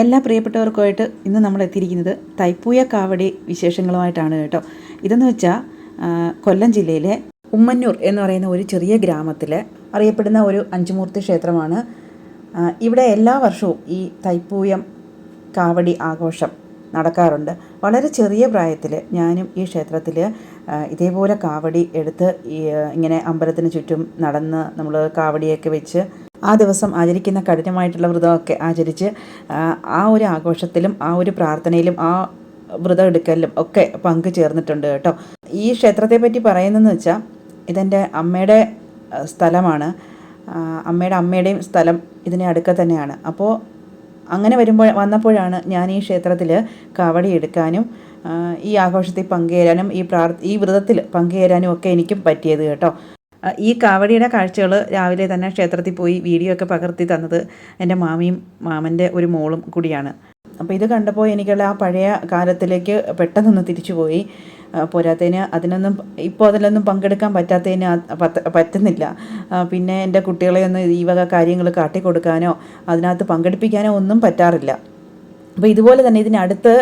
എല്ലാ പ്രിയപ്പെട്ടവർക്കുമായിട്ട് ഇന്ന് നമ്മൾ എത്തിയിരിക്കുന്നത് തൈപ്പൂയ കാവടി വിശേഷങ്ങളുമായിട്ടാണ് കേട്ടോ. ഇതെന്ന് വെച്ചാൽ കൊല്ലം ജില്ലയിലെ ഉമ്മന്നൂർ എന്ന് പറയുന്ന ഒരു ചെറിയ ഗ്രാമത്തിൽ അറിയപ്പെടുന്ന ഒരു അഞ്ചുമൂർത്തി ക്ഷേത്രമാണ്. ഇവിടെ എല്ലാ വർഷവും ഈ തൈപ്പൂയം കാവടി ആഘോഷം നടക്കാറുണ്ട്. വളരെ ചെറിയ പ്രായത്തിൽ ഞാനും ഈ ക്ഷേത്രത്തിൽ ഇതേപോലെ കാവടി എടുത്ത് ഇങ്ങനെ അമ്പലത്തിന് ചുറ്റും നടന്ന് നമ്മൾ കാവടിയൊക്കെ വെച്ച് ആ ദിവസം ആചരിക്കുന്ന കഠിനമായിട്ടുള്ള വ്രതമൊക്കെ ആചരിച്ച് ആ, ഒരു ആഘോഷത്തിലും ആ ഒരു പ്രാർത്ഥനയിലും ആ വ്രതം എടുക്കലിലും ഒക്കെ പങ്കു ചേർന്നിട്ടുണ്ട് കേട്ടോ. ഈ ക്ഷേത്രത്തെ പറ്റി പറയുന്നതെന്ന് വെച്ചാൽ ഇതെന്റെ അമ്മയുടെ സ്ഥലമാണ്. അമ്മയുടെ അമ്മയുടെയും സ്ഥലം ഇതിനെ അടുക്ക തന്നെയാണ്. അപ്പോൾ അങ്ങനെ വരുമ്പോൾ വന്നപ്പോഴാണ് ഞാൻ ഈ ക്ഷേത്രത്തിൽ കാവടി എടുക്കാനും ഈ ആഘോഷത്തിൽ പങ്കുചേരാനും ഈ പ്രാർ ഈ വ്രതത്തിൽ പങ്കുചേരാനും ഒക്കെ എനിക്കും പറ്റിയത് കേട്ടോ. ഈ കാവടിയുടെ കാഴ്ചകൾ രാവിലെ തന്നെ ക്ഷേത്രത്തിൽ പോയി വീഡിയോ ഒക്കെ പകർത്തി തന്നത് എന്റെ മാമിയും മാമന്റെ ഒരു മോളും കൂടിയാണ്. അപ്പോൾ ഇത് കണ്ടപ്പോൾ എനിക്കുള്ള ആ പഴയ കാലത്തിലേക്ക് പെട്ടെന്നൊന്ന് തിരിച്ചു പോയി. പോരാത്തതിന് അതിനൊന്നും ഇപ്പോൾ അതിലൊന്നും പങ്കെടുക്കാൻ പറ്റാത്തതിന് പറ്റുന്നില്ല. പിന്നെ എന്റെ കുട്ടികളെ ഒന്ന് ഈ വക കാര്യങ്ങൾ കാട്ടിക്കൊടുക്കാനോ അതിനകത്ത് പങ്കെടുപ്പിക്കാനോ ഒന്നും പറ്റാറില്ല. അപ്പോൾ ഇതുപോലെ തന്നെ ഇതിനടുത്ത്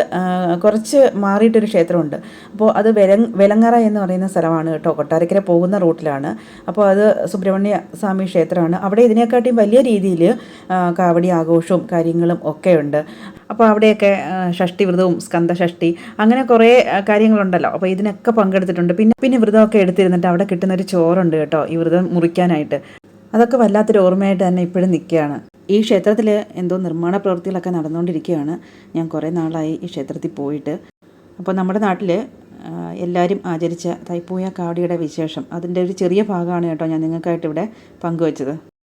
കുറച്ച് മാറിയിട്ടൊരു ക്ഷേത്രമുണ്ട്. അപ്പോൾ അത് വെല വെലങ്ങറ എന്ന് പറയുന്ന സ്ഥലമാണ് കേട്ടോ. കൊട്ടാരക്കര പോകുന്ന റൂട്ടിലാണ്. അപ്പോൾ അത് സുബ്രഹ്മണ്യ സ്വാമി ക്ഷേത്രമാണ്. അവിടെ ഇതിനെക്കാട്ടിയും വലിയ രീതിയിൽ കാവടി ആഘോഷവും കാര്യങ്ങളും ഒക്കെ ഉണ്ട് അപ്പോൾ അവിടെയൊക്കെ ഷഷ്ടി വ്രതവും സ്കന്ധഷ്ടി അങ്ങനെ കുറേ കാര്യങ്ങളുണ്ടല്ലോ. അപ്പോൾ ഇതിനൊക്കെ പങ്കെടുത്തിട്ടുണ്ട്. പിന്നെ പിന്നെ വ്രതമൊക്കെ എടുത്തിരുന്നിട്ട് അവിടെ കിട്ടുന്ന ഒരു ചോറുണ്ട് കേട്ടോ ഈ വ്രതം മുറിക്കാനായിട്ട്. അതൊക്കെ വല്ലാത്തൊരു ഓർമ്മയായിട്ട് തന്നെ ഇപ്പോഴും നിൽക്കുകയാണ്. ഈ ക്ഷേത്രത്തിൽ എന്തോ നിർമ്മാണ പ്രവൃത്തികളൊക്കെ നടന്നുകൊണ്ടിരിക്കുകയാണ്. ഞാൻ കുറേ നാളായി ഈ ക്ഷേത്രത്തിൽ പോയിട്ട്. അപ്പോൾ നമ്മുടെ നാട്ടിൽ എല്ലാവരും ആചരിച്ച തൈപ്പൂയ കാവടിയുടെ വിശേഷം അതിന്റെ ഒരു ചെറിയ ഭാഗമാണ് കേട്ടോ ഞാൻ നിങ്ങൾക്കായിട്ട് ഇവിടെ പങ്കുവച്ചത്.